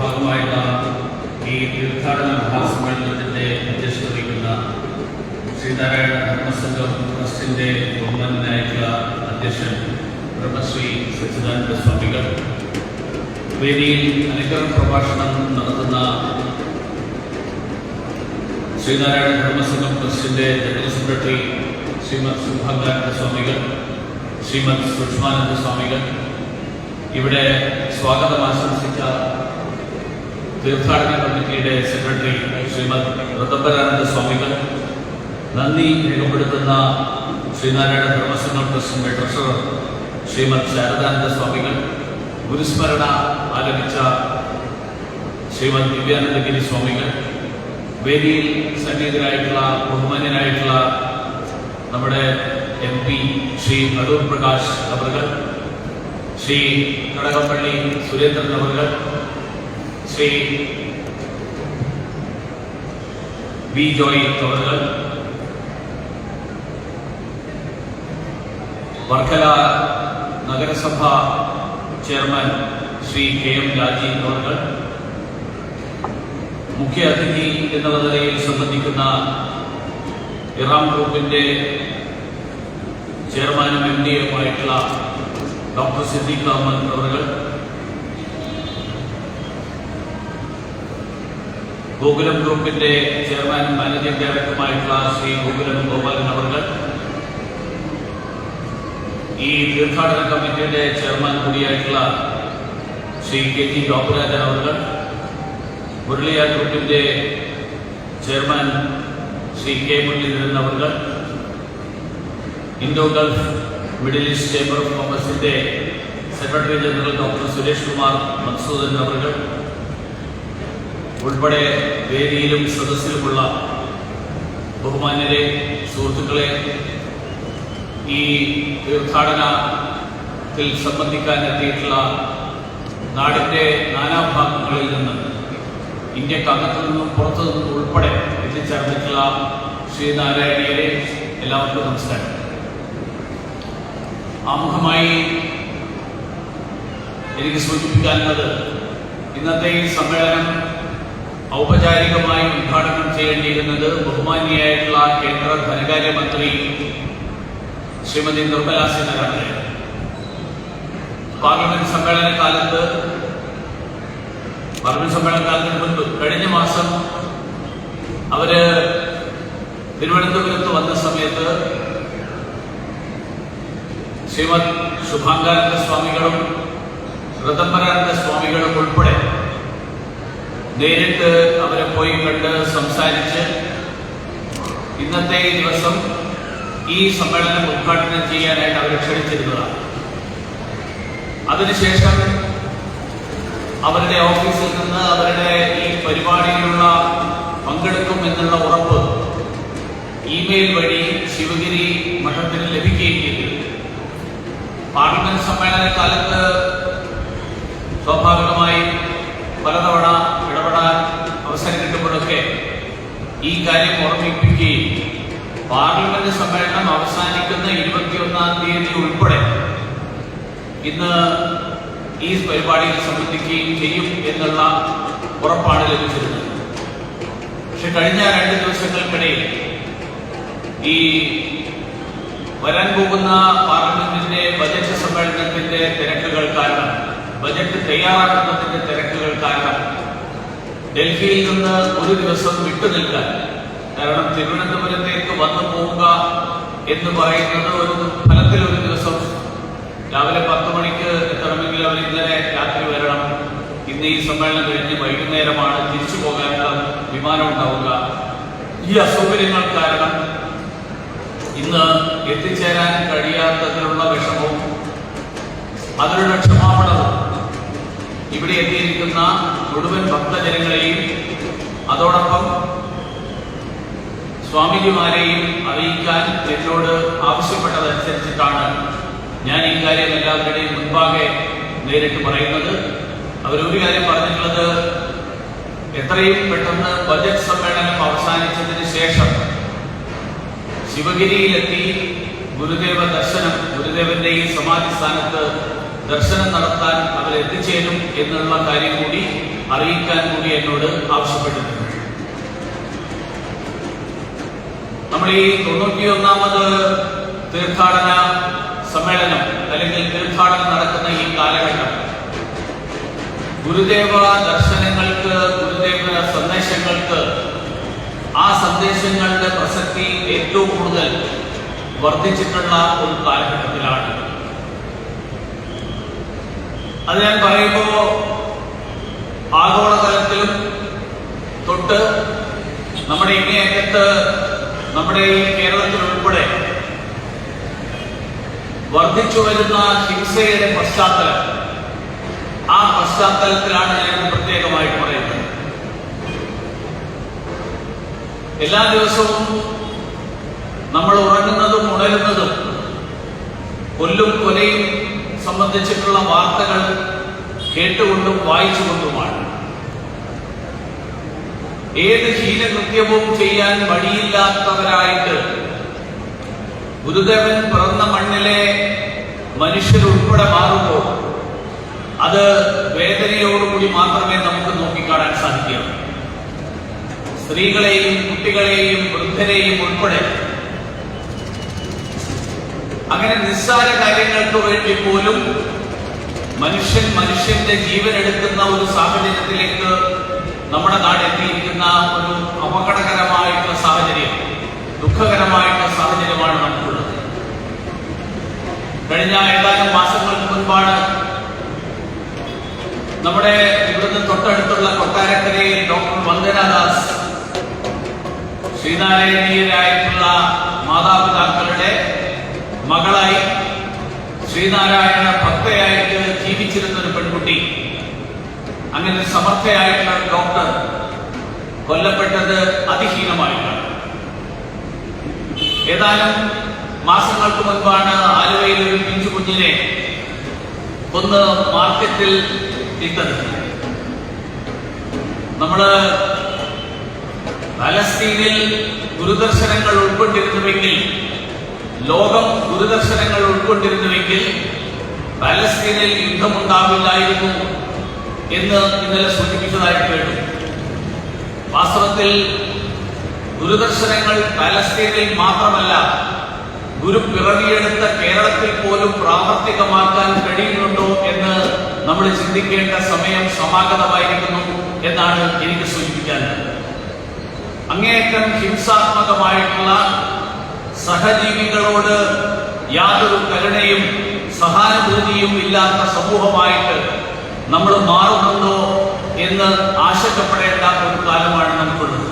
ഭാഗമായിട്ടുള്ള ഈ തീർത്ഥാടന മഹാസമ്മേളനത്തിന്റെ അധ്യക്ഷത വഹിക്കുന്ന ശ്രീനാരായണ ധർമ്മസംഘം ട്രസ്റ്റിന്റെ ബഹുമാനായിട്ടുള്ള അധ്യക്ഷൻ ബ്രഹ്മശ്രീ സച്ചിദാനന്ദ സ്വാമികൾ. വേദിയിൽ അനുഗ്രഹ പ്രഭാഷണം നടത്തുന്ന ശ്രീനാരായണ ധർമ്മസംഘം ട്രസ്റ്റിന്റെ ജനറൽ സെക്രട്ടറി ശ്രീമദ് സുഭാകാനന്ദ സ്വാമികൾ ശ്രീമദ് സുഷ്മാനന്ദ സ്വാമികൾ. ഇവിടെ സ്വാഗതം ആശംസിച്ച തീർത്ഥാടന കമ്മിറ്റിയുടെ സെക്രട്ടറി ശ്രീമദ് ഋതംബരാനന്ദ സ്വാമികൾ നന്ദി രേഖപ്പെടുത്തുന്ന ശ്രീനാരായണ ധർമ്മസംഘം ട്രസ്റ്റിന്റെ ട്രഷറർ ശ്രീമദ് ശാരദാനന്ദ സ്വാമികൾ ഗുരുസ്മരണ ആലപിച്ച ശ്രീമദ് ദിവ്യാനന്ദഗിരി സ്വാമികൾ വേദിയിൽ സന്നിഹിതരായിട്ടുള്ള ബഹുമാന്യനായിട്ടുള്ള നമ്മുടെ എം പി ശ്രീ അടൂർ പ്രകാശ് അവർ ശ്രീ കടകപ്പള്ളി സുരേന്ദ്രൻ അവറുകൾ ശ്രീ വി ജോയി വർക്കല നഗരസഭ chairman Shri K M Rajeev അവറുകൾ മുഖ്യ അതിഥി എന്നുള്ള നിലയിൽ സംബന്ധിക്കുന്ന ഇറാം ഗ്രൂപ്പിന്റെ ചെയർമാനും എം ഡി എമായിട്ടുള്ള ഡോക്ടർ സിദ്ദീഖ് അഹമ്മദ് അവറുകൾ ഗോകുലം ഗ്രൂപ്പിന്റെ ചെയർമാനും മാനേജിംഗ് ഡയറക്ടറുമായിട്ടുള്ള ശ്രീ ഗോകുലം ഗോപാലൻ അവർ ഈ തീർത്ഥാടന കമ്മിറ്റിയുടെ ചെയർമാൻ കൂടിയായിട്ടുള്ള ശ്രീ കെ ജി ബാബുരാജൻ അവർ മുരളിയ ഗ്രൂപ്പിന്റെ chairman Shri K Muraleedharan our Indo Gulf Middle East Chamber of കോമേഴ്സിന്റെ secretary general doctor Suresh Kumar Madhusoodanan അവറുകൾ ഉൾപ്പെടെ വേദിയിലും സദസ്സിലുമുള്ള ബഹുമാന്യരെ സുഹൃത്തുക്കളെ ഈ തീർത്ഥാടനത്തിൽ സംബന്ധിക്കാൻ എത്തിയിട്ടുള്ള നാടിന്റെ നാനാഭാഗങ്ങളിൽ നിന്ന് ഇന്ത്യക്കകത്തു നിന്നും പുറത്തു നിന്നും ഉൾപ്പെടെ എത്തിച്ചേർന്നിട്ടുള്ള ശ്രീനാരായണീയരെ എല്ലാവർക്കും നമസ്കാരം. ആമുഖമായി എനിക്ക് സൂചിപ്പിക്കാനുള്ളത് ഇന്നത്തെ ഈ സമ്മേളനം ഔപചാരികമായി ഉദ്ഘാടനം ചെയ്യേണ്ടിയിരുന്നത് ബഹുമാന്യായിട്ടുള്ള കേന്ദ്ര ധനകാര്യമന്ത്രി ശ്രീമതി നിർമ്മലാ സീതാരാമൻ. പാർലമെന്റ് സമ്മേളന കാലത്ത് പാർലമെന്റ് സമ്മേളന കാലത്തിന് മുൻപ് കഴിഞ്ഞ മാസം അവർ തിരുവനന്തപുരത്ത് വന്ന സമയത്ത് ശ്രീമദ് ശുഭാംഗാനന്ദ സ്വാമികളും ഋതംബരാനന്ദ സ്വാമികളും ഉൾപ്പെടെ നേരിട്ട് അവരെ പോയി കണ്ട് സംസാരിച്ച് ഇന്നത്തെ ദിവസം ഈ സമ്മേളനം ഉദ്ഘാടനം ചെയ്യാനായിട്ട് അവരെ ക്ഷണിച്ചിരുന്നതാണ്. അതിനുശേഷം അവരുടെ ഓഫീസിൽ നിന്ന് അവരുടെ ഈ പരിപാടിയിലുള്ള പങ്കെടുക്കും എന്നുള്ള ഉറപ്പ് ഇമെയിൽ വഴി ശിവഗിരി മഠത്തിന് ലഭിക്കുകയും ചെയ്തു. പാർലമെന്റ് സമ്മേളന കാലത്ത് ഈ കാര്യം ഓർമ്മിപ്പിക്കുകയും പാർലമെന്റ് സമ്മേളനം അവസാനിക്കുന്ന ഇരുപത്തിയൊന്നാം തീയതി ഉൾപ്പെടെ ഇന്ന് ഈ പരിപാടിയിൽ സംബന്ധിക്കുകയും ചെയ്യും എന്നുള്ള ഉറപ്പാണ് ലഭിച്ചിരുന്നത്. പക്ഷെ കഴിഞ്ഞ രണ്ട് ദിവസങ്ങൾക്കിടയിൽ ഈ വരാൻ പോകുന്ന പാർലമെന്റിന്റെ ബജറ്റ് സമ്മേളനത്തിന്റെ തിരക്കുകൾ കാരണം ബജറ്റ് തയ്യാറാക്കുന്നതിന്റെ തിരക്കുകൾ കാരണം ഡൽഹിയിൽ നിന്ന് ഒരു ദിവസം വിട്ടുനിൽക്കാൻ കാരണം തിരുവനന്തപുരത്തേക്ക് വന്നു പോവുക എന്ന് പറയുന്നത് ഒരു ഫലത്തിൽ ഒരു ദിവസം. രാവിലെ പത്ത് മണിക്ക് എത്തണമെങ്കിൽ അവർ ഇന്നലെ രാത്രി വരണം. ഇന്ന് ഈ സമ്മേളനം കഴിഞ്ഞ് വൈകുന്നേരമാണ് തിരിച്ചു പോകാനുള്ള വിമാനം ഉണ്ടാവുക. ഈ അസൗകര്യങ്ങൾ കാരണം ഇന്ന് എത്തിച്ചേരാൻ കഴിയാത്തതിനുള്ള വിഷമവും അതിനുള്ള ക്ഷമാപണവും ഇവിടെ എത്തിയിരിക്കുന്ന മുഴുവൻ ഭക്തജനങ്ങളെയും അതോടൊപ്പം സ്വാമിജിമാരെയും അറിയിക്കാൻ എന്നോട് ആവശ്യപ്പെട്ടതനുസരിച്ചിട്ടാണ് ഞാൻ ഈ കാര്യം എല്ലാവരുടെയും മുൻപാകെ നേരിട്ട് പറയുന്നത്. അവരൊരു കാര്യം പറഞ്ഞിട്ടുള്ളത് എത്രയും പെട്ടെന്ന് ബജറ്റ് സമ്മേളനം അവസാനിച്ചതിന് ശേഷം ശിവഗിരിയിലെത്തി ഗുരുദേവ ദർശനം ഗുരുദേവന്റെ ഈ സമാധി സ്ഥാനത്ത് ദർശനം നടത്താൻ അവർ എത്തിച്ചേരും എന്നുള്ള കാര്യം കൂടി അറിയിക്കാൻ കൂടി എന്നോട് ആവശ്യപ്പെട്ടിട്ടുണ്ട് നമ്മൾ ഈ തൊണ്ണൂറ്റിയൊന്നാമത് തീർത്ഥാടന സമ്മേളനം അല്ലെങ്കിൽ തീർത്ഥാടനം നടക്കുന്ന ഈ കാലഘട്ടം ഗുരുദേവ ദർശനങ്ങൾക്ക് ഗുരുദേവ സന്ദേശങ്ങൾക്ക് ആ സന്ദേശങ്ങളുടെ പ്രസക്തി ഏറ്റവും കൂടുതൽ വർദ്ധിച്ചിട്ടുള്ള ഒരു കാലഘട്ടത്തിലാണ്. അത് ഞാൻ പറയുമ്പോൾ ആഗോളതലത്തിലും തൊട്ട് നമ്മുടെ ഇങ്ങേയറ്റത്ത് നമ്മുടെ ഈ കേരളത്തിൽ ഉൾപ്പെടെ വർദ്ധിച്ചു വരുന്ന ഹിംസയുടെ പശ്ചാത്തലം. ആ പശ്ചാത്തലത്തിലാണ് ഞാൻ പ്രത്യേകമായി പറയുന്നത്. എല്ലാ ദിവസവും നമ്മൾ ഉറങ്ങുന്നതും ഉണരുന്നതും കൊല്ലും കൊലയും സംബന്ധിച്ചിട്ടുള്ള വാർത്തകൾ കേട്ടുകൊണ്ടും വായിച്ചുകൊണ്ടുമാണ്. ഏത് ഹീനകൃത്യവും ചെയ്യാൻ മടിയില്ലാത്തവരായിട്ട് ഗുരുദേവൻ പിറന്ന മണ്ണിലെ മനുഷ്യരുൾപ്പെടെ മാറുമ്പോൾ അത് വേദനയോടുകൂടി മാത്രമേ നമുക്ക് നോക്കിക്കാണാൻ സാധിക്കുകയുള്ളൂ. സ്ത്രീകളെയും കുട്ടികളെയും വൃദ്ധരെയും ഉൾപ്പെടെ അങ്ങനെ നിസ്സാര കാര്യങ്ങൾക്ക് വേണ്ടി പോലും മനുഷ്യൻ മനുഷ്യന്റെ ജീവൻ എടുക്കുന്ന ഒരു സാഹചര്യത്തിലേക്ക് നമ്മുടെ നാട് എത്തിയിരിക്കുന്ന ഒരു അപകടകരമായിട്ടുള്ള സാഹചര്യം ദുഃഖകരമായിട്ടുള്ള സാഹചര്യമാണ് നമുക്കുള്ളത്. കഴിഞ്ഞ ഏതാനും മാസങ്ങൾക്ക് മുൻപാണ് നമ്മുടെ ഇവിടുന്ന് തൊട്ടടുത്തുള്ള കൊട്ടാരക്കരയിൽ ഡോക്ടർ വന്ദനദാസ് ശ്രീനാരായണീയരായിട്ടുള്ള മാതാപിതാക്കളുടെ മകളായി ശ്രീനാരായണ ഭക്തയായിട്ട് ജീവിച്ചിരുന്ന ഒരു പെൺകുട്ടി അങ്ങനെ സമർത്ഥയായിട്ടുള്ള ഡോക്ടർ കൊല്ലപ്പെട്ടത് അതിഹീനമായിട്ടാണ്. ഏതാനും മാസങ്ങൾക്ക് മുൻപാണ് ആലുവയിൽ ഒരു പിഞ്ചു കുഞ്ഞിനെ ഒന്ന് മാർക്കറ്റിൽ ഇട്ടത്. നമ്മൾ പലസ്തീനിൽ ഗുരുദർശനങ്ങൾ ഉൾക്കൊണ്ടിരുന്നുവെങ്കിൽ ലോകം ഗുരുദർശനങ്ങൾ ഉൾക്കൊണ്ടിരുന്നുവെങ്കിൽ പലസ്തീനിൽ യുദ്ധമുണ്ടാവില്ലായിരുന്നു. എന്ന് ഇന്നലെ സൂചിപ്പിച്ചതായിട്ട് കേട്ടു. വാസ്തവത്തിൽ ഗുരുദർശനങ്ങൾ പാലസ്തീനിൽ മാത്രമല്ല ഗുരു പിറവിയെടുത്ത കേരളത്തിൽ പോലും പ്രാവർത്തികമാക്കാൻ കഴിയുന്നുണ്ടോ എന്ന് നമ്മൾ ചിന്തിക്കേണ്ട സമയം സമാഗതമായിരിക്കുന്നു എന്നാണ് എനിക്ക് സൂചിപ്പിക്കാനുള്ളത് അങ്ങേയറ്റം ഹിംസാത്മകമായിട്ടുള്ള സഹജീവികളോട് യാതൊരു കരുണയും സഹാനുഭൂതിയും ഇല്ലാത്ത സമൂഹമായിട്ട് നമ്മൾ മാറുന്നുണ്ടോ എന്ന് ആശങ്കപ്പെടേണ്ട ഒരു കാലമാണ് നമുക്കുള്ളത്.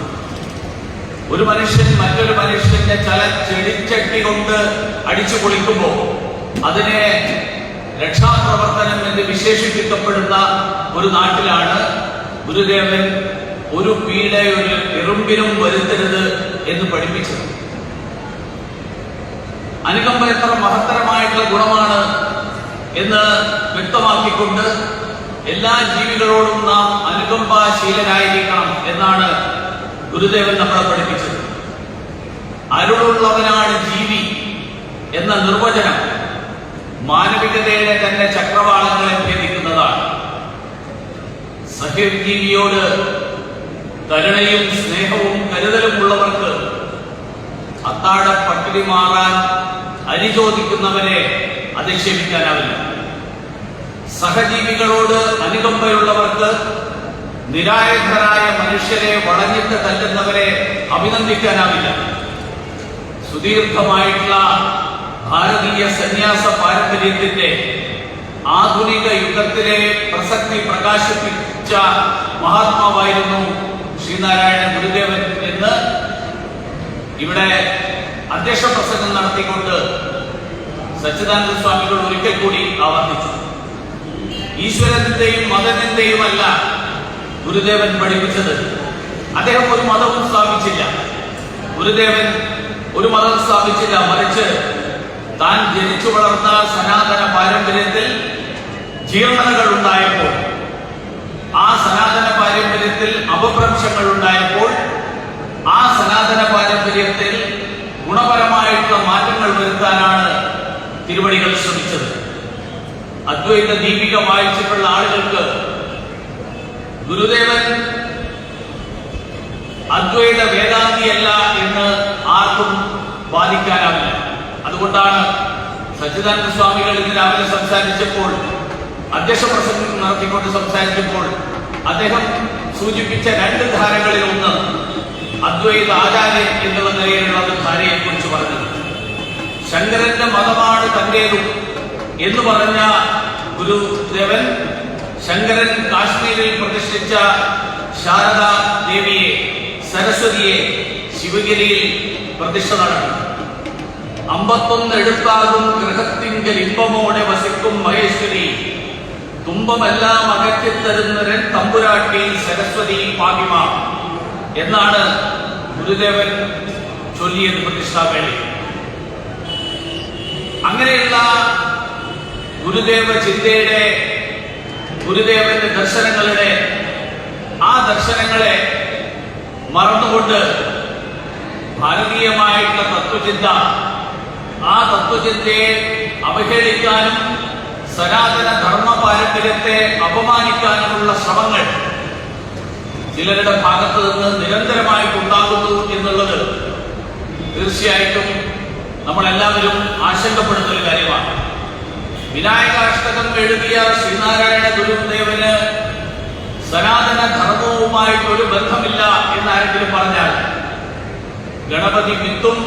ഒരു മനുഷ്യൻ മറ്റൊരു മനുഷ്യന്റെ ചല ചെടിച്ചട്ടി കൊണ്ട് അടിച്ചു പൊളിക്കുമ്പോൾ അതിനെ രക്ഷാപ്രവർത്തനം എന്ന് വിശേഷിപ്പിക്കപ്പെടുന്ന ഒരു നാട്ടിലാണ് ഗുരുദേവൻ ഒരു പീഡ ഒരു എറുമ്പിനും വരുത്തരുത് എന്ന് പഠിപ്പിച്ചത്. അനുകമ്പ എത്ര മഹത്തരമായിട്ടുള്ള ഗുണമാണ് എന്ന് വ്യക്തമാക്കിക്കൊണ്ട് എല്ലാ ജീവികളോടും നാം അനുകമ്പാശീലരായിരിക്കണം എന്നാണ് ഗുരുദേവൻ നമ്മളെ പഠിപ്പിച്ചത്. അരുളുള്ളവനാണ് ജീവി എന്ന നിർവചനം മാനവികതയുടെ തന്നെ ചക്രവാളങ്ങളെ ഭേദിക്കുന്നതാണ്. സഹ്യജീവിയോട് കരുണയും സ്നേഹവും കരുതലും ഉള്ളവർക്ക് അത്താഴ പട്ടിണി മാറാൻ അരി ചോദിക്കുന്നവരെ അധിക്ഷേപിക്കാനാവില്ല. സഹജീവികളോട് അനുകമ്പയുള്ളവർക്ക് നിരായുധരായ മനുഷ്യരെ വളഞ്ഞിട്ട് തല്ലുന്നവരെ അഭിനന്ദിക്കാനാവില്ല. സുദീർഘമായിട്ടുള്ള ഭാരതീയ സന്യാസ പാരമ്പര്യത്തിന്റെ ആധുനിക യുഗത്തിലെ പ്രസക്തി പ്രകാശിപ്പിച്ച മഹാത്മാവായിരുന്നു ശ്രീനാരായണ ഗുരുദേവൻ എന്ന് ഇവിടെ അധ്യക്ഷ പ്രസംഗം നടത്തിക്കൊണ്ട് സച്ചിദാനന്ദ സ്വാമികൾ ഒരിക്കൽ കൂടി ആവർത്തിച്ചു. ഈശ്വരത്തിന്റെയും മതത്തിന്റെയും അല്ല ഗുരുദേവൻ പഠിപ്പിച്ചത്. അദ്ദേഹം ഒരു മതവും സ്ഥാപിച്ചില്ല. ഗുരുദേവൻ ഒരു മതം സ്ഥാപിച്ചില്ല. മറിച്ച് താൻ ജനിച്ചു വളർന്ന സനാതന പാരമ്പര്യത്തിൽ ജീർണതകൾ ഉണ്ടായപ്പോൾ ആ സനാതന പാരമ്പര്യത്തിൽ അപഭ്രംശങ്ങൾ ഉണ്ടായപ്പോൾ ആ സനാതന പാരമ്പര്യത്തിൽ ഗുണപരമായിട്ടുള്ള മാറ്റങ്ങൾ വരുത്താനാണ് തിരുവടികൾ അദ്വൈത ദീപിക വായിച്ചിട്ടുള്ള ആളുകൾക്ക് ഗുരുദേവൻ അദ്വൈത വേദാന്തിയല്ല എന്ന് ആർക്കും വാദിക്കാനാവില്ല. അതുകൊണ്ടാണ് സച്ചിദാനന്ദ സ്വാമികൾ ഇന്ന് രാവിലെ സംസാരിച്ചപ്പോൾ അധ്യക്ഷ പ്രസംഗം നടത്തിക്കൊണ്ട് സംസാരിച്ചപ്പോൾ അദ്ദേഹം സൂചിപ്പിച്ച രണ്ട് ധാരകളിൽ ഒന്ന് അദ്വൈത ആചാര്യൻ എന്നുള്ള നിലയിലുള്ള ധാരയെക്കുറിച്ച് ധാരയെ കുറിച്ച് പറഞ്ഞത്. ശങ്കരന്റെ മതമാണ് തന്റേതും. എന്ന് പറഞ്ഞ ഗുരുദേവൻ ശങ്കരൻ കാശ്മീരിൽ പ്രതിഷ്ഠിച്ച ശാരദ ദേവിയെ സരസ്വതിയെ ശിവഗിരിയിൽ പ്രതിഷ്ഠ നടത്തി അമ്പത്തൊന്ന് എടുത്താകും ഗൃഹത്തിങ്കൽ ഇമ്പമോടെ വസിക്കും മഹേശ്വരി. തുമ്പമെല്ലാം അകറ്റിത്തരുന്നരൻ തമ്പുരാട്ടി സരസ്വതി പാകിമ എന്നാണ് ഗുരുദേവൻ ചൊല്ലിയത് പ്രതിഷ്ഠാവേളയിൽ. അങ്ങനെയുള്ള ഗുരുദേവ ചിന്തയുടെ ഗുരുദേവന്റെ ദർശനങ്ങളുടെ ആ ദർശനങ്ങളെ മറന്നുകൊണ്ട് ഭാരതീയമായിട്ടുള്ള തത്വചിന്ത ആ തത്വചിന്തയെ അവഹേളിക്കാനും സനാതന ധർമ്മ പാരമ്പര്യത്തെ അപമാനിക്കാനുമുള്ള ശ്രമങ്ങൾ ചിലരുടെ ഭാഗത്ത് നിന്ന് നിരന്തരമായിട്ടുണ്ടാകുന്നു എന്നുള്ളത് തീർച്ചയായിട്ടും നമ്മളെല്ലാവരും ആശങ്കപ്പെടുന്ന ഒരു കാര്യമാണ്. വിനായകാഷ്ടകം എഴുതിയ ശ്രീനാരായണ ഗുരുദേവന് സനാതന ധർമ്മവുമായിട്ട് ഒരു ബന്ധമില്ല എന്നാരെങ്കിലും പറഞ്ഞാൽ ഗണപതി വിത്തും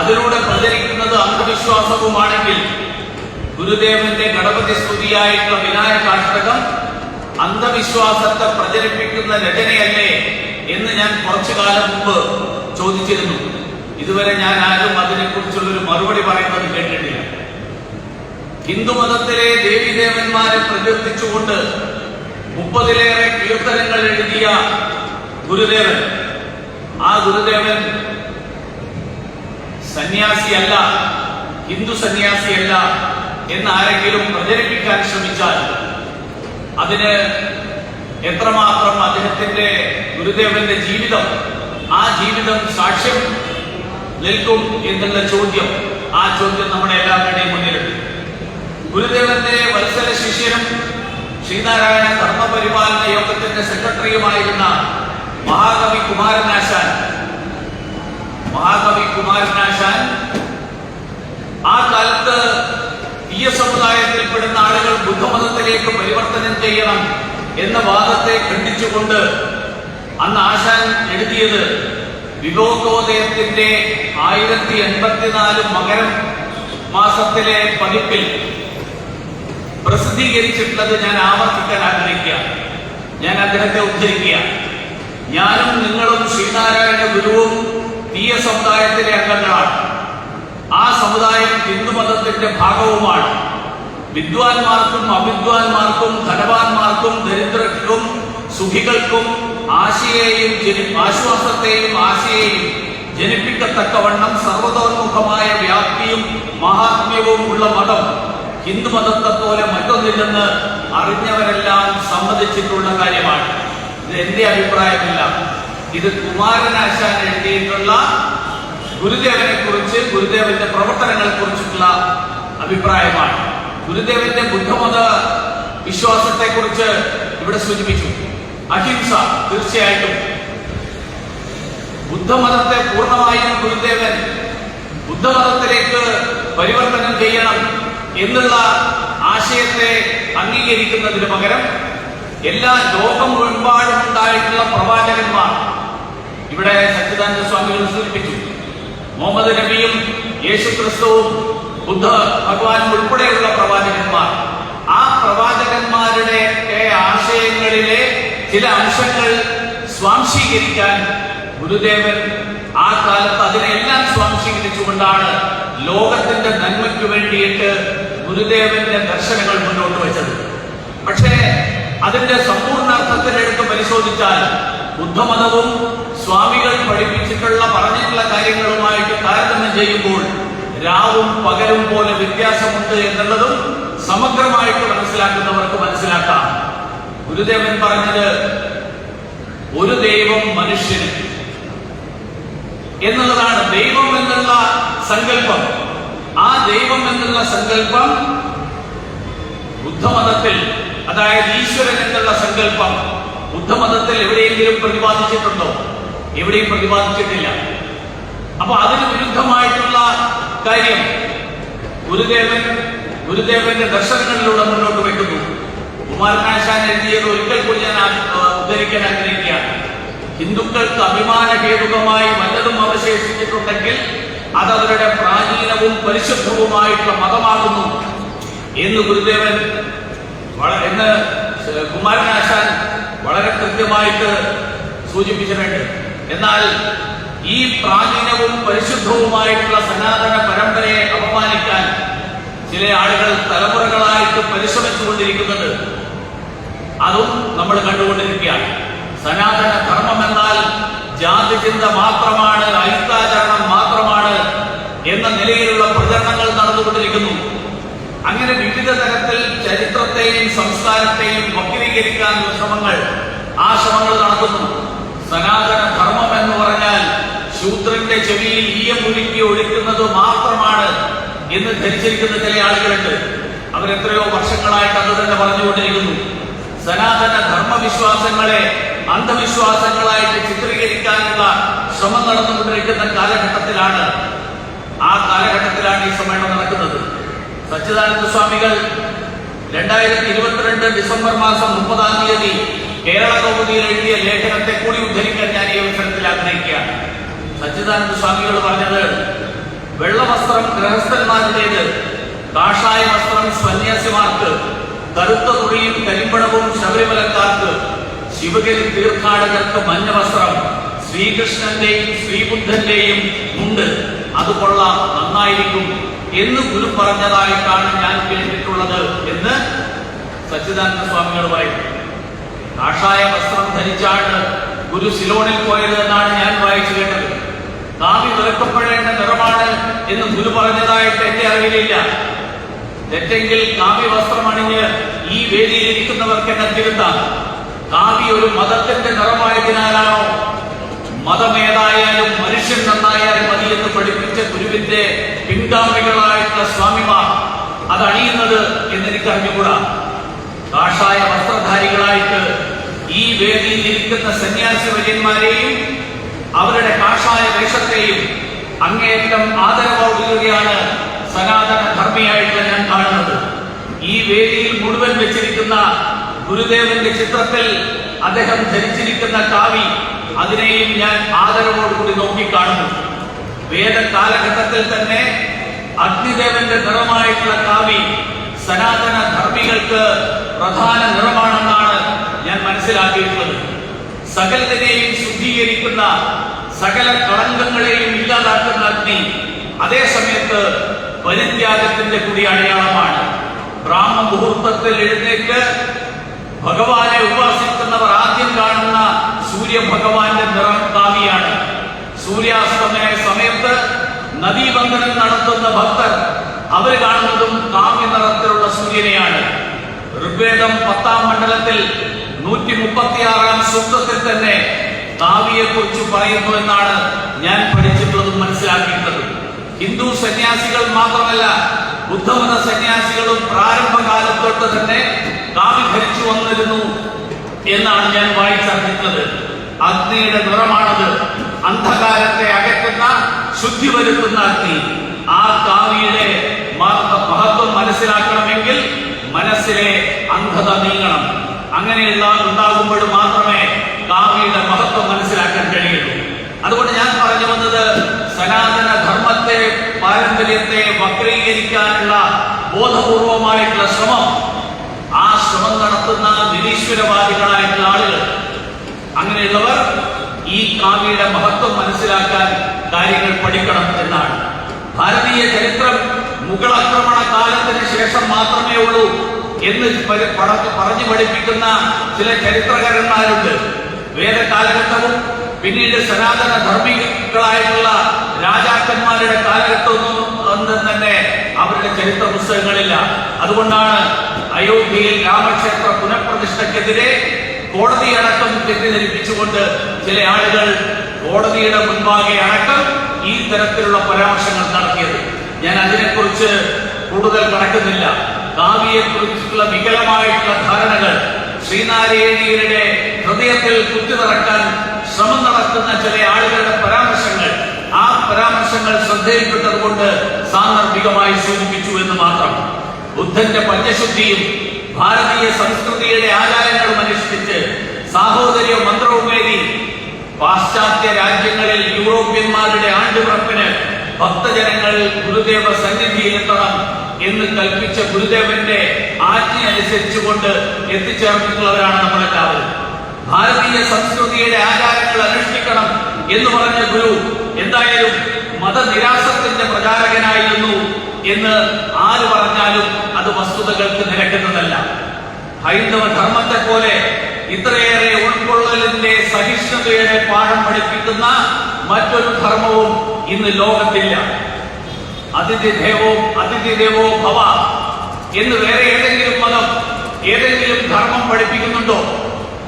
അതിലൂടെ പ്രചരിക്കുന്നത് അന്ധവിശ്വാസവുമാണെങ്കിൽ ഗുരുദേവന്റെ ഗണപതി സ്തുതിയായിട്ടുള്ള വിനായകാഷ്ടകം അന്ധവിശ്വാസത്തെ പ്രചരിപ്പിക്കുന്ന രചനയല്ലേ എന്ന് ഞാൻ കുറച്ചു കാലം മുമ്പ് ചോദിച്ചിരുന്നു. ഇതുവരെ ഞാൻ ആരും അതിനെക്കുറിച്ചുള്ളൊരു മറുപടി പറയുന്നത് കേട്ടിട്ടില്ല. ഹിന്ദുമതത്തിലെ ദേവീദേവന്മാരെ പ്രകീർത്തിച്ചുകൊണ്ട് മുപ്പതിലേറെ കീർത്തനങ്ങൾ എഴുതിയ ഗുരുദേവൻ. ആ ഗുരുദേവൻ സന്യാസിയല്ല ഹിന്ദു സന്യാസിയല്ല എന്ന് ആരെങ്കിലും പ്രചരിപ്പിക്കാൻ ശ്രമിച്ചാൽ അതിന് എത്രമാത്രം അദ്ദേഹത്തിന്റെ ഗുരുദേവന്റെ ജീവിതം ആ ജീവിതം സാക്ഷ്യം നിൽക്കും എന്നുള്ള ചോദ്യം ആ ചോദ്യം നമ്മുടെ എല്ലാവരുടെയും മുന്നിലുണ്ട്. ഗുരുദേവന്റെ വത്സര ശിഷ്യനും ശ്രീനാരായണ ധർമ്മപരിപാലന യോഗത്തിന്റെ സെക്രട്ടറിയുമായിരുന്ന മഹാകവി കുമാരനാശാൻ. മഹാകവി കുമാരനാശാൻ ആ കാലത്ത് തീയ സമുദായത്തിൽപ്പെടുന്ന ആളുകൾ ബുദ്ധമതത്തിലേക്ക് പരിവർത്തനം ചെയ്യണം എന്ന വാദത്തെ ഖണ്ഡിച്ചുകൊണ്ട് അന്ന് ആശാൻ എഴുതിയത് വിവേകോദയത്തിന്റെ ആയിരത്തി എൺപത്തിനാല് മകരം മാസത്തിലെ പതിപ്പിൽ. പ്രസിദ്ധീകരിച്ചിട്ടുള്ളത് ഞാൻ ആവർത്തിക്കാൻ ആഗ്രഹിക്കുക. ഞാൻ അദ്ദേഹത്തെ ഉദ്ധരിക്കുക. ഞാനും നിങ്ങളും ശ്രീനാരായണ ഗുരുവും തീയ സമുദായത്തിലെ അംഗങ്ങളാണ്. ആ സമുദായം ഹിന്ദുമതത്തിന്റെ ഭാഗവുമാണ്. വിദ്വാൻമാർക്കും അവിദ്വാൻമാർക്കും ധനവാന്മാർക്കും ദരിദ്രർക്കും സുഖികൾക്കും ആശയെയും ജനി ആശ്വാസത്തെയും ആശയെയും ജനിപ്പിക്കത്തക്കവണ്ണം സർവതോന്മുഖമായ വ്യാപ്തിയും മഹാത്മ്യവും ഉള്ള മതം ഹിന്ദുമതത്തെ പോലെ മറ്റൊന്നില്ലെന്ന് അറിഞ്ഞവരെല്ലാം സമ്മതിച്ചിട്ടുള്ള കാര്യമാണ്. ഇത് എന്റെ അഭിപ്രായമില്ല. ഇത് കുമാരനാശാൻ എഴുതിയിട്ടുള്ള ഗുരുദേവനെ കുറിച്ച് ഗുരുദേവന്റെ പ്രവർത്തനങ്ങളെ കുറിച്ചിട്ടുള്ള അഭിപ്രായമാണ്. ഗുരുദേവന്റെ ബുദ്ധമത വിശ്വാസത്തെ കുറിച്ച് ഇവിടെ സൂചിപ്പിച്ചു. അഹിംസ തീർച്ചയായിട്ടും. ബുദ്ധമതത്തെ പൂർണമായും ഗുരുദേവൻ ബുദ്ധമതത്തിലേക്ക് പരിവർത്തനം ചെയ്യണം. എന്നുള്ള ആശയത്തെ അംഗീകരിക്കുന്നതിന് പകരം എല്ലാ ലോകമെമ്പാടും ഉണ്ടായിട്ടുള്ള പ്രവാചകന്മാർ ഇവിടെ സച്ചിദാനന്ദ സ്വാമികൾ സൂചിപ്പിച്ചു. മുഹമ്മദ് നബിയും യേശു ക്രിസ്തുവും ബുദ്ധ ഭഗവാനും ഉൾപ്പെടെയുള്ള പ്രവാചകന്മാർ. ആ പ്രവാചകന്മാരുടെ ആശയങ്ങളിലെ ചില അംശങ്ങൾ സ്വാംശീകരിക്കാൻ ഗുരുദേവൻ ആ കാലത്ത് അതിനെല്ലാം സ്വാംശീകരിച്ചുകൊണ്ടാണ് ലോകത്തിന്റെ നന്മയ്ക്ക് വേണ്ടിയിട്ട് ഗുരുദേവന്റെ ദർശനങ്ങൾ മുന്നോട്ട് വെച്ചത്. പക്ഷേ അതിന്റെ സമ്പൂർണാർത്ഥത്തിലെടുത്ത് പരിശോധിച്ചാൽ ബുദ്ധമതവും സ്വാമികൾ പഠിപ്പിച്ചിട്ടുള്ള പറഞ്ഞിട്ടുള്ള കാര്യങ്ങളുമായിട്ട് താരതമ്യം ചെയ്യുമ്പോൾ രാവും പകലും പോലെ വ്യത്യാസമുണ്ട് എന്നുള്ളതും സമഗ്രമായിട്ട് മനസ്സിലാക്കുന്നവർക്ക് മനസ്സിലാക്കാം. ഗുരുദേവൻ പറഞ്ഞത് ഒരു ദൈവം മനുഷ്യന് എന്നുള്ളതാണ് ദൈവം എന്നുള്ള സങ്കല്പം. ആ ദൈവം എന്നുള്ള സങ്കല്പം ബുദ്ധമതത്തിൽ അതായത് ഈശ്വരൻ എന്നുള്ള സങ്കല്പം ബുദ്ധമതത്തിൽ എവിടെയെങ്കിലും പ്രതിപാദിച്ചിട്ടുണ്ടോ? എവിടെയും പ്രതിപാദിച്ചിട്ടില്ല. അപ്പൊ അതിന് വിരുദ്ധമായിട്ടുള്ള കാര്യം ഗുരുദേവൻ ഗുരുദേവന്റെ ദർശനങ്ങളിലൂടെ മുന്നോട്ട് വെക്കുന്നു. കുമാരനാശാൻ എഴുതിയത് ഒരിക്കൽ കൂടി ഞാൻ ഉദ്ധരിക്കാൻ ആഗ്രഹിക്കുകയാണ്. ഹിന്ദുക്കൾക്ക് അഭിമാനഹേതുകമായി വല്ലതും അവശേഷിച്ചിട്ടുണ്ടെങ്കിൽ അത് അവരുടെ പ്രാചീനവും പരിശുദ്ധവുമായിട്ടുള്ള മതമാകുന്നു എന്ന് ഗുരുദേവൻ എന്ന് കുമാരനാശാൻ വളരെ കൃത്യമായിട്ട് സൂചിപ്പിച്ചിട്ടുണ്ട്. എന്നാൽ ഈ പ്രാചീനവും പരിശുദ്ധവുമായിട്ടുള്ള സനാതന പരമ്പരയെ അപമാനിക്കാൻ ചില ആളുകൾ തലമുറകളായിട്ട് പരിശ്രമിച്ചുകൊണ്ടിരിക്കുന്നുണ്ട്. അതും നമ്മൾ കണ്ടുകൊണ്ടിരിക്കുകയാണ്. സനാതന ധർമ്മം എന്നാൽ ജാതിചിന്ത മാത്രമാണ് ഐക്യാചരണം മാത്രമാണ് എന്ന നിലയിലുള്ള പ്രചരണങ്ങൾ നടന്നുകൊണ്ടിരിക്കുന്നു. അങ്ങനെ വിവിധ തരത്തിൽ ചരിത്രത്തെയും സംസ്കാരത്തെയും വക്രീകരിക്കാനുള്ള ശ്രമങ്ങൾ ആ ശ്രമങ്ങൾ നടക്കുന്നു. സനാതന ധർമ്മം എന്ന് പറഞ്ഞാൽ ശൂദ്രന്റെ ചെവിയിൽ ഈയം മുലുക്കി ഒഴിക്കുന്നത് മാത്രമാണ് എന്ന് ധരിച്ചിരിക്കുന്ന ചില ആളുകളുണ്ട്. അവരെത്രയോ വർഷങ്ങളായിട്ട് അത് തന്നെ പറഞ്ഞുകൊണ്ടിരിക്കുന്നു. സനാതന ധർമ്മവിശ്വാസങ്ങളെ അന്ധവിശ്വാസങ്ങളായിട്ട് ചിത്രീകരിക്കാനുള്ള ശ്രമം നടന്നുകൊണ്ടിരിക്കുന്ന കാലഘട്ടത്തിലാണ് ആ കാലഘട്ടത്തിലാണ് ഈ സമ്മേളനം നടക്കുന്നത്. സച്ചിദാനന്ദ സ്വാമികൾ രണ്ടായിരത്തി ഇരുപത്തിരണ്ട് ഡിസംബർ മാസം മുപ്പതാം തീയതി കേരള കൗമുദിയിൽ എഴുതിയ ലേഖനത്തെ കൂടി ഉദ്ധരിക്കാൻ ഞാൻ ഈ അവസരത്തിൽ ആഗ്രഹിക്കുകയാണ്. സച്ചിദാനന്ദ സ്വാമികൾ പറഞ്ഞത് വെള്ളവസ്ത്രം ഗൃഹസ്ഥന്മാരുടേത് കാഷായ വസ്ത്രം സന്യാസിമാർക്ക് കറുത്ത തുണിയും കരിമ്പണവും ശബരിമലക്കാർക്ക് ശിവഗിരി തീർത്ഥാടകർക്ക് മഞ്ഞ വസ്ത്രം ശ്രീകൃഷ്ണന്റെയും ശ്രീബുദ്ധന്റെയും ഉണ്ട്. അത് കൊള്ളാം നന്നായിരിക്കും എന്ന് ഗുരു പറഞ്ഞതായിട്ടാണ് ഞാൻ കേട്ടിട്ടുള്ളത് എന്ന് സച്ചിദാനന്ദ സ്വാമികൾ പറയുന്നു. കാഷായ വസ്ത്രം ധരിച്ചാണ് ഗുരു സിലോണിൽ പോയത് എന്നാണ് ഞാൻ വായിച്ചു കേട്ടത്. കാവി തുറക്കപ്പെടേണ്ട നിറമാണ് എന്ന് ഗുരു പറഞ്ഞതായിട്ട് എന്റെ അറിവിലില്ല. തെറ്റെങ്കിൽ കാവ്യ വസ്ത്രം അണിഞ്ഞ് ഈ വേദിയിൽ ഇരിക്കുന്നവർക്ക് എന്നെ തിരുത്താം. കാവ്യ ഒരു മതത്തിന്റെ നിറമായതിനാലാണോ? മതമേതായാലും മനുഷ്യൻ നന്നായാലും എന്ന് പഠിപ്പിച്ച ഗുരുവിന്റെ പിൻഗാമികളായിട്ടുള്ള സ്വാമിമാർ അത് അണിയുന്നത് എന്നെനിക്ക് അറിഞ്ഞുകൂടാ കാഷായ വസ്ത്രധാരികളായിട്ട് ഈ വേദിയിൽ ഇരിക്കുന്ന സന്യാസി വര്യന്മാരെയും അവരുടെ കാഷായ വേഷത്തെയും അങ്ങേയറ്റം ആദരവോടുകയാണ് സനാതന ധർമ്മിയായിട്ട് ഞാൻ കാണുന്നത്. ഈ വേദിയിൽ മുഴുവൻ വെച്ചിരിക്കുന്ന ഗുരുദേവന്റെ ചിത്രത്തിൽ അദ്ദേഹം ധരിച്ചിരിക്കുന്ന കാവി അതിനെയും ഞാൻ ആദരവോടുകൂടി നോക്കിക്കാണുന്നു. വേദ കാലഘട്ടത്തിൽ തന്നെ അഗ്നിദേവന്റെ നിറമായിട്ടുള്ള കാവി സനാതന ധർമ്മികൾക്ക് പ്രധാന നിറമാണെന്നാണ് ഞാൻ മനസ്സിലാക്കിയിട്ടുള്ളത്. സകലതിനെയും ശുദ്ധീകരിക്കുന്ന സകല കളങ്കങ്ങളെയും ഇല്ലാതാക്കുന്ന അഗ്നി അതേ സമയത്ത് പരിത്യാഗത്തിന്റെ കൂടി അടയാളമാണ്. ബ്രാഹ്മ മുഹൂർത്തത്തിൽ എഴുന്നേറ്റ് ഭഗവാനെ ഉപാസിക്കുന്നവർ ആദ്യം കാണുന്ന സൂര്യഭഗവാന്റെ നിറം കാവിയാണ് സൂര്യാസ്തമയ സമയത്ത് നദീബന്ധനം നടത്തുന്ന ഭക്തർ അവർ കാണുന്നതും കാവ്യ നിറത്തിലുള്ള സൂര്യനെയാണ്. ഋഗ്വേദം പത്താം മണ്ഡലത്തിൽ നൂറ്റി മുപ്പത്തിയാറാം സൂക്തത്തിൽ തന്നെ കാവ്യയെ കുറിച്ച് പറയുന്നു എന്നാണ് ഞാൻ പഠിച്ചിട്ടുള്ളതും മനസ്സിലാക്കിയിട്ടുള്ളത്. ഹിന്ദു സന്യാസികൾ മാത്രമല്ല ബുദ്ധമത സന്യാസികളും പ്രാരംഭകാലം തൊട്ട് തന്നെ കാവ്യ ധരിച്ചു വന്നിരുന്നു എന്നാണ് ഞാൻ വായിച്ചറിഞ്ഞിട്ടുള്ളത്. അഗ്നിയുടെ നിറമാണത്. അന്ധകാരത്തെ അകറ്റുന്ന ശുദ്ധി വരുത്തുന്ന അഗ്നി. ആ കാവിയുടെ മഹ- മഹത്വം മനസ്സിലാക്കണമെങ്കിൽ മനസ്സിലെ അന്ധത നീങ്ങണം. അങ്ങനെയുള്ള ഉണ്ടാകുമ്പോൾ മാത്രമേ കാവിയുടെ മഹത്വം മനസ്സിലാക്കാൻ കഴിയുള്ളൂ. അതുകൊണ്ട് ഞാൻ പറഞ്ഞു വന്നത് സനാതന ധർമ്മത്തെ പാരമ്പര്യത്തെ വക്രീകരിക്കാനുള്ള ബോധപൂർവമായിട്ടുള്ള ശ്രമം. ആ ശ്രമം നടത്തുന്ന നിരീശ്വരവാദികളായിട്ടുള്ള ആളുകൾ കാവ്യയുടെ മഹത്വം മനസ്സിലാക്കാൻ കാര്യങ്ങൾ പഠിക്കണം എന്നാണ്. ഭാരതീയ ചരിത്രം മുഗൾ ആക്രമണ കാലത്തിന് ശേഷം മാത്രമേ ഉള്ളൂ എന്ന് പറഞ്ഞു പഠിപ്പിക്കുന്ന ചില ചരിത്രകാരന്മാരുണ്ട്. വേദകാലഘട്ടവും പിന്നീട് സനാതന ധർമ്മികളായിട്ടുള്ള രാജാക്കന്മാരുടെ കാലഘട്ടമൊന്നും തന്നെ അവരുടെ ചരിത്ര പുസ്തകങ്ങളില്ല. അതുകൊണ്ടാണ് അയോധ്യയിൽ രാമക്ഷേത്ര പുനഃപ്രതിഷ്ഠയ്ക്കെതിരെ കോടതിയടക്കം തെറ്റിദ്ധരിപ്പിച്ചുകൊണ്ട് ചില ആളുകൾ കോടതിയുടെ മുൻപാകെ അടക്കം ഈ തരത്തിലുള്ള പരാമർശങ്ങൾ നടത്തിയത്. ഞാൻ അതിനെക്കുറിച്ച് കൂടുതൽ കടക്കുന്നില്ല. കാവ്യയെക്കുറിച്ചുള്ള വികലമായിട്ടുള്ള ധാരണകൾ ശ്രീനാരായണീയരുടെ ഹൃദയത്തിൽ കുത്തി നടക്കാൻ ശ്രമം നടത്തുന്ന ചില ആളുകളുടെ പരാമർശങ്ങൾ ആ പരാമർശങ്ങൾ ശ്രദ്ധയിൽപ്പെട്ടതുകൊണ്ട് സാന്ദർഭികമായി സൂചിപ്പിച്ചു എന്ന് മാത്രം. ബുദ്ധന്റെ പഞ്ചശുദ്ധിയും ഭാരതീയ സംസ്കൃതിയുടെ ആചാരങ്ങളും അനുഷ്ഠിച്ച് സാഹോദര്യ മന്ത്രവുമേരി പാശ്ചാത്യ രാജ്യങ്ങളിൽ യൂറോപ്യന്മാരുടെ ആണ്ടുപിറപ്പിന് ഭക്തജനങ്ങൾ ഗുരുദേവ സന്നിധിയിലെത്തണം എന്ന് കൽപ്പിച്ച ഗുരുദേവന്റെ ആജ്ഞ അനുസരിച്ചുകൊണ്ട് എത്തിച്ചേർന്നിട്ടുള്ളവരാണ് നമ്മളെല്ലാവരും. ഭാരതീയ സംസ്കൃതിയുടെ ആചാരങ്ങൾ അനുഷ്ഠിക്കണം എന്ന് പറഞ്ഞ ഗുരു എന്തായാലും മതനിരാസത്തിന്റെ പ്രചാരകനായിരുന്നു എന്ന് ആര് പറഞ്ഞാലും അത് വസ്തുതകൾക്ക് നിരക്കുന്നതല്ല. ഹൈന്ദവ ധർമ്മത്തെ പോലെ ഇത്രയേറെ ഉൾക്കൊള്ളലിന്റെ സഹിഷ്ണുതയുടെ പാഠം പഠിപ്പിക്കുന്ന മറ്റൊരു ധർമ്മവും ഇന്ന് ലോകത്തില്ല. അതിഥി ദേവോ അതിഥി ദേവോ ഭവ എന്ന് വേറെ ഏതെങ്കിലും മതം ഏതെങ്കിലും ധർമ്മം പഠിപ്പിക്കുന്നുണ്ടോ?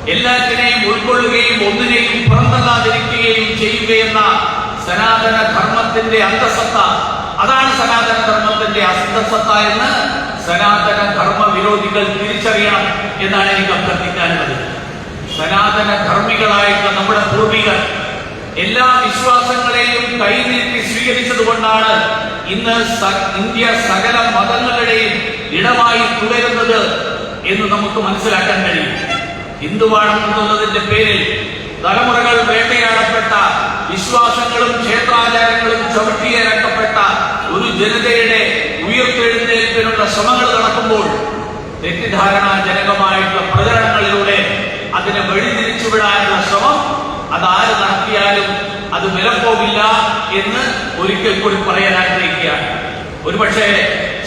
എല്ലാറ്റിനെയും ഉൾക്കൊള്ളുകയും ഒന്നിനെയും പുറന്തള്ളാതിരിക്കുകയും ചെയ്യുകയെന്ന സനാതന ധർമ്മത്തിന്റെ അന്തസത്ത അതാണ് സനാതന ധർമ്മത്തിന്റെ അസ്തസത്ത എന്ന് സനാതന ധർമ്മ വിരോധികൾ തിരിച്ചറിയണം എന്നാണ് എനിക്ക് അഭ്യർത്ഥിക്കാനുള്ളത്. സനാതന ധർമ്മികളായിട്ടുള്ള നമ്മുടെ പൂർവികർ എല്ലാ വിശ്വാസങ്ങളെയും കൈനീട്ടി സ്വീകരിച്ചതുകൊണ്ടാണ് ഇന്ന് ഇന്ത്യ സകല മതങ്ങളുടെയും ഇടമായി തുടരുന്നത് എന്ന് നമുക്ക് മനസ്സിലാക്കാൻ കഴിയും. ഹിന്ദുവാണെന്നുള്ളതിന്റെ പേരിൽ തലമുറകൾ വേട്ടയാടപ്പെട്ട വിശ്വാസങ്ങളും ക്ഷേത്രാചാരങ്ങളും ചവിട്ടിയിറക്കപ്പെട്ട ഒരു ജനതയുടെ ഉയർത്തെഴുന്നേൽപ്പിനുള്ള ശ്രമങ്ങൾ നടക്കുമ്പോൾ തെറ്റിദ്ധാരണാജനകമായിട്ടുള്ള പ്രചരണങ്ങളിലൂടെ അതിനെ വഴിതിരിച്ചുവിടാനുള്ള ശ്രമം അതാര് നടത്തിയാലും അത് വിലപ്പോകില്ല എന്ന് ഒരിക്കൽ കൂടി പറയാൻ ആഗ്രഹിക്കുകയാണ്. ഒരുപക്ഷെ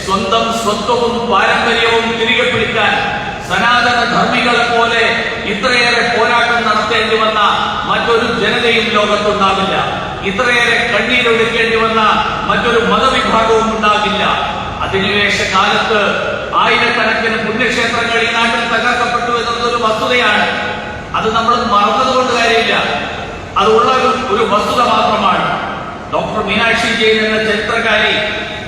സ്വന്തം സ്വത്വവും പാരമ്പര്യവും തിരികെ പിടിക്കാൻ സനാതന ധർമ്മികളെ പോലെ ഇത്രയേറെ പോരാട്ടം നടത്തേണ്ടി വന്ന മറ്റൊരു ജനതയും ലോകത്തുണ്ടാവില്ല. ഇത്രയേറെ കണ്ണീരൊഴുക്കേണ്ടി വന്ന മറ്റൊരു മതവിഭാഗവും ഉണ്ടാകില്ല അധിനിവേശ കാലത്ത് ആയിരക്കണക്കിന് പുണ്യക്ഷേത്രങ്ങൾ ഈ നാട്ടിൽ തകർക്കപ്പെട്ടു എന്നതൊരു വസ്തുതയാണ്. അത് നമ്മൾ മറന്നതുകൊണ്ട് കാര്യമില്ല. അതുള്ള ഒരു വസ്തുത മാത്രമാണ്. ഡോക്ടർ മീനാക്ഷി ജെയിൻ എന്ന ചരിത്രകാരി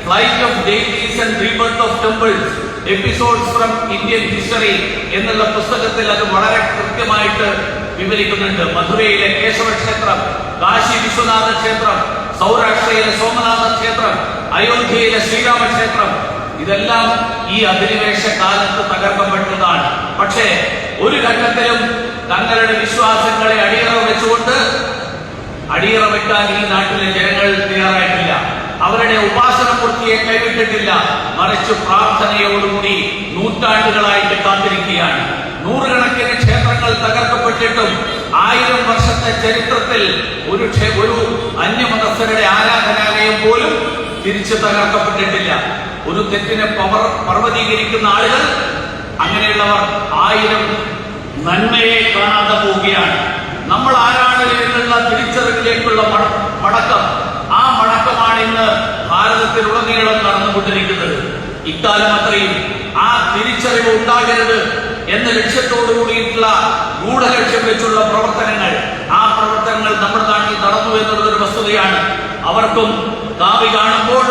flight of deities and of temples episodes from Indian history എന്നുള്ള പുസ്തകത്തിൽ അത് വളരെ കൃത്യമായിട്ട് വിവരിക്കുന്നുണ്ട്. മധുരയിലെ കേശവ ക്ഷേത്രം കാശി വിശ്വനാഥ ക്ഷേത്രം സൗരാഷ്ട്രയിലെ സോമനാഥ ക്ഷേത്രം അയോധ്യയിലെ ശ്രീരാമ ക്ഷേത്രം ഇതെല്ലാം ഈ അധിനിവേശ കാലത്ത് തകർക്കപ്പെട്ടതാണ് പക്ഷേ ഒരു ഘട്ടത്തിലും തങ്ങളുടെ വിശ്വാസങ്ങളെ അടിയറ വെച്ചുകൊണ്ട് അടിയറ വെക്കാൻ ഈ നാട്ടിലെ ജനങ്ങൾ തയ്യാറായിട്ടില്ല. അവരുടെ ഉപാസന പൂർത്തിയെ കൈവിട്ടിട്ടില്ല. മറിച്ച് പ്രാർത്ഥനയോടുകൂടി നൂറ്റാണ്ടുകളായിട്ട് കാത്തിരിക്കുകയാണ്. നൂറുകണക്കിന് ക്ഷേത്രങ്ങൾ തകർക്കപ്പെട്ടിട്ടും ആയിരം വർഷത്തെ ചരിത്രത്തിൽ ഒരു ഒരു അന്യമതസ്ഥരുടെ ആരാധനാലയം പോലും തിരിച്ചു തകർക്കപ്പെട്ടിട്ടില്ല. ഒരു തെറ്റിനെ പവർ പർവതീകരിക്കുന്ന ആളുകൾ അങ്ങനെയുള്ളവർ ആയിരം നന്മയെ കാണാതെ പോവുകയാണ്. നമ്മൾ ആരാണ് എന്നുള്ള തിരിച്ചറിവിലേക്കുള്ള മടക്കം. ആ മടക്കമാണ് ഇന്ന് ഭാരതത്തിലുടനീളം നടന്നുകൊണ്ടിരിക്കുന്നത്. ഇക്കാലം അത്രയും ആ തിരിച്ചറിവ് ഉണ്ടാകരുത് എന്ന ലക്ഷ്യത്തോടു കൂടിയിട്ടുള്ള ഗൂഢലക്ഷ്യം വെച്ചുള്ള പ്രവർത്തനങ്ങൾ ആ പ്രവർത്തനങ്ങൾ നമ്മുടെ നാട്ടിൽ നടന്നു എന്നുള്ളതൊരു വസ്തുതയാണ്. അവർക്കും കാവി കാണുമ്പോൾ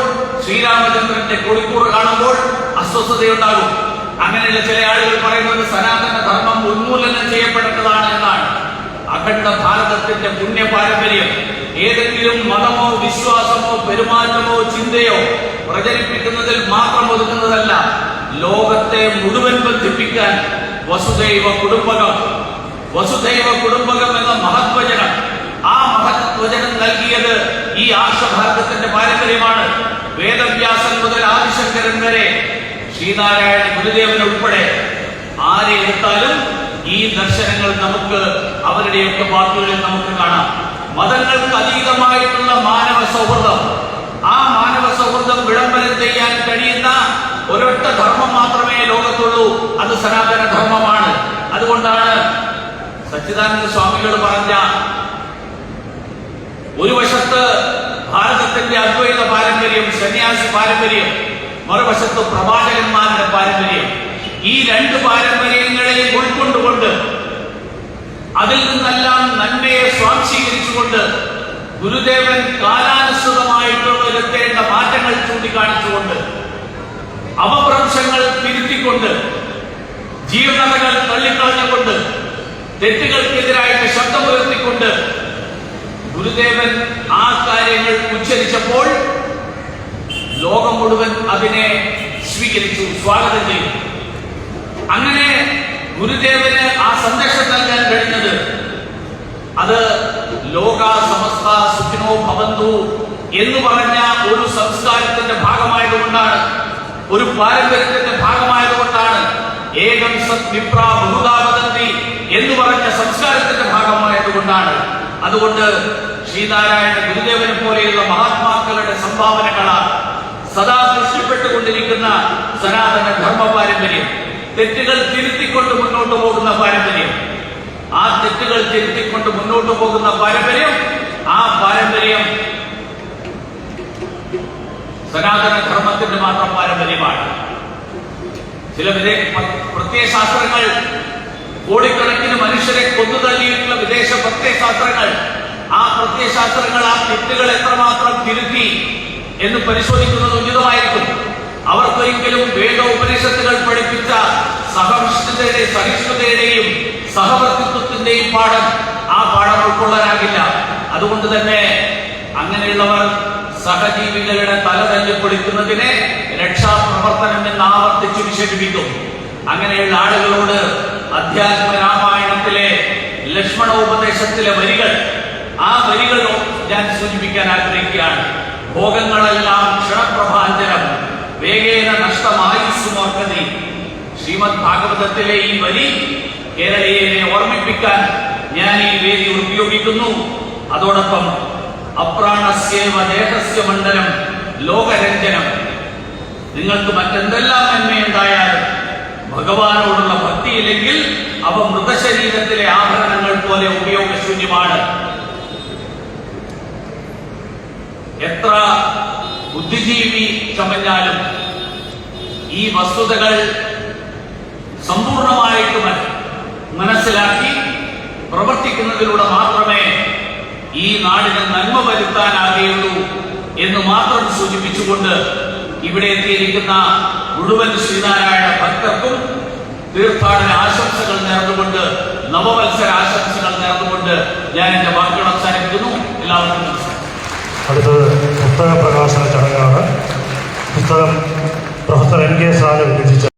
ശ്രീരാമചന്ദ്രന്റെ കൊടിക്കൂറ് കാണുമ്പോൾ അസ്വസ്ഥതയുണ്ടാകും. അങ്ങനെയുള്ള ചില ആളുകൾ പറയുന്നത് സനാതന ധർമ്മം ഉന്മൂലനം ചെയ്യപ്പെടേണ്ടതാണ് എന്നാണ്. അഖണ്ഡ ഭാരതത്തിന്റെ പുണ്യ പാരമ്പര്യം ഏതെങ്കിലും മതമോ വിശ്വാസമോ പെരുമാറ്റമോ ചിന്തയോ പ്രചരിപ്പിക്കുന്നതിൽ മാത്രം ഒതുക്കുന്നതല്ല ലോകത്തെ മുഴുവൻ ബന്ധിപ്പിക്കാൻ വസുദൈവ കുടുംബകം. വസുദൈവ കുടുംബകം എന്ന മഹത്വചനം ആ മഹത്വചനം നൽകിയത് ഈ ആർഷഭാരതത്തിന്റെ പാരമ്പര്യമാണ്. വേദവ്യാസൻ മുതൽ ആദിശങ്കരൻ വരെ ശ്രീനാരായണ ഗുരുദേവൻ ഉൾപ്പെടെ ആരെ എടുത്താലും ഈ ദർശനങ്ങൾ നമുക്ക് അവരുടെയൊക്കെ വാക്കുകളിൽ നമുക്ക് കാണാം. മതങ്ങൾക്ക് അതീതമായിട്ടുള്ള മാനവ സൗഹൃദം. ആ മാനവ സൗഹൃദം വിളംബരം ചെയ്യാൻ കഴിയുന്ന ഒരൊറ്റ ധർമ്മം മാത്രമേ ലോകത്തുള്ളൂ. അത് സനാതന ധർമ്മമാണ്. അതുകൊണ്ടാണ് സച്ചിദാനന്ദ സ്വാമികൾ പറഞ്ഞ ഒരു വശത്ത് ഭാരതത്തിന്റെ അദ്വൈത പാരമ്പര്യം സന്യാസി പാരമ്പര്യം മറുവശത്ത് പ്രവാചകന്മാരുടെ പാരമ്പര്യം. ഈ രണ്ട് പാരമ്പര്യങ്ങളെയും ഉൾക്കൊണ്ടുകൊണ്ട് അതിൽ നിന്നെല്ലാം നന്മയെ സ്വാംശീകരിച്ചുകൊണ്ട് ഗുരുദേവൻ കാലാനുസൃതമായിട്ടുള്ള വരുത്തേണ്ട മാറ്റങ്ങൾ ചൂണ്ടിക്കാണിച്ചുകൊണ്ട് അപഭ്രംശങ്ങൾ തിരുത്തിക്കൊണ്ട് ജീവനതകൾ തള്ളിക്കളഞ്ഞുകൊണ്ട് തെറ്റുകൾക്കെതിരായിട്ട് ശബ്ദം ഉയർത്തിക്കൊണ്ട് ഗുരുദേവൻ ആ കാര്യങ്ങൾ ഉച്ചരിച്ചപ്പോൾ ലോകം മുഴുവൻ അതിനെ സ്വീകരിച്ചു സ്വാഗതം ചെയ്തു. അങ്ങനെ ഗുരുദേവന് ആ സന്ദേശം നൽകാൻ കഴിഞ്ഞത് അത് ലോക സമസ്ത സുഖിനോ ഭവന്തു എന്ന് പറഞ്ഞ ഒരു സംസ്കാരത്തിന്റെ ഭാഗമായതുകൊണ്ടാണ് ഒരു പാരമ്പര്യത്തിന്റെ ഭാഗമായതുകൊണ്ടാണ് ഏകം സത് വിപ്ര ബഹുതാപതന്തി എന്ന് പറഞ്ഞ സംസ്കാരത്തിന്റെ ഭാഗമായതുകൊണ്ടാണ്. അതുകൊണ്ട് ശ്രീനാരായണ ഗുരുദേവനെ പോലെയുള്ള മഹാത്മാക്കളുടെ സംഭാവനകളാണ് സദാ സൃഷ്ടിപ്പെട്ടുകൊണ്ടിരിക്കുന്ന സനാതന ധർമ്മ പാരമ്പര്യം. തെറ്റുകൾ തിരുത്തിക്കൊണ്ട് മുന്നോട്ട് പോകുന്ന പാരമ്പര്യം. ആ തെറ്റുകൾ തിരുത്തിക്കൊണ്ട് മുന്നോട്ട് പോകുന്ന പാരമ്പര്യം ആ പാരമ്പര്യം സനാതന ധർമ്മത്തിന്റെ മാത്രം പാരമ്പര്യമാണ്. ചില വിദേ പ്രത്യയശാസ്ത്രങ്ങൾ കോടിക്കണക്കിന് മനുഷ്യരെ കൊന്നു തള്ളിയിട്ടുള്ള വിദേശ പ്രത്യയശാസ്ത്രങ്ങൾ ആ പ്രത്യയശാസ്ത്രങ്ങൾ ആ തെറ്റുകൾ എത്രമാത്രം തിരുത്തി എന്ന് പരിശോധിക്കുന്നത് ഉചിതമായിരിക്കും. അവർക്കൊരിക്കലും വേദ ഉപനിഷത്തുകൾ പഠിപ്പിച്ച സഹവിഷ്ണുതയുടെ സഹിഷ്ണുതയുടെയും സഹവർത്തിത്വത്തിന്റെയും പാഠം ആ പാഠം ഉൾക്കൊള്ളാനാകില്ല. അതുകൊണ്ട് തന്നെ അങ്ങനെയുള്ളവർ സഹജീവികളുടെ തല തല്ലിപ്പൊളിക്കുന്നതിനെ രക്ഷാപ്രവർത്തനം എന്ന് ആവർത്തിച്ച് വിശേഷിപ്പിക്കും. അങ്ങനെയുള്ള ആളുകളോട് അധ്യാത്മ രാമായണത്തിലെ ലക്ഷ്മണ ഉപദേശത്തിലെ വരികൾ ആ വരികൾ ഞാൻ സൂചിപ്പിക്കാൻ ആഗ്രഹിക്കുകയാണ്. ഭോഗങ്ങളെല്ലാം ക്ഷണപ്രഭാഞ്ചനം വേഗേന നഷ്ടമായുസ്സുമോർക്കതി. ശ്രീമദ് ഭാഗവതത്തിലെ ഈ വരി കേരളീയനെ ഓർമ്മിപ്പിക്കാൻ ഞാൻ ഈ വേദി ഉപയോഗിക്കുന്നു. അതോടൊപ്പം അപ്രാണസ്യേവ ദേഹസ്യ മണ്ഡലം ലോകരഞ്ജനം. നിങ്ങൾക്ക് മറ്റെന്തെല്ലാം നന്മയുണ്ടായാലും ഭഗവാനോടുള്ള ഭക്തിയില്ലെങ്കിൽ അവ മൃതശരീരത്തിലെ ആഭരണങ്ങൾ പോലെ ഉപയോഗശൂന്യമാണ്. എത്ര ബുദ്ധിജീവി ചമഞ്ഞാലും ഈ വസ്തുതകൾ സമ്പൂർണമായിട്ട് മന- മനസ്സിലാക്കി പ്രവർത്തിക്കുന്നതിലൂടെ മാത്രമേ ഈ നാടിന് നന്മ വരുത്താനാകുകയുള്ളൂ എന്ന് മാത്രം സൂചിപ്പിച്ചുകൊണ്ട് ഇവിടെ എത്തിയിരിക്കുന്ന മുഴുവൻ ശ്രീനാരായണ ഭക്തർക്കും തീർത്ഥാടന ആശംസകൾ നേർന്നുകൊണ്ട് നവവത്സര ആശംസകൾ നേർന്നുകൊണ്ട് ഞാൻ എന്റെ വാക്കുകൾ അവസാനിപ്പിക്കുന്നു. എല്ലാവർക്കും നമസ്കാരം. അടുത്തത് പുസ്തക പ്രകാശന ചടങ്ങാണ്. പുസ്തകം പ്രൊഫസർ എൻ കെ സാൽ രചിച്ച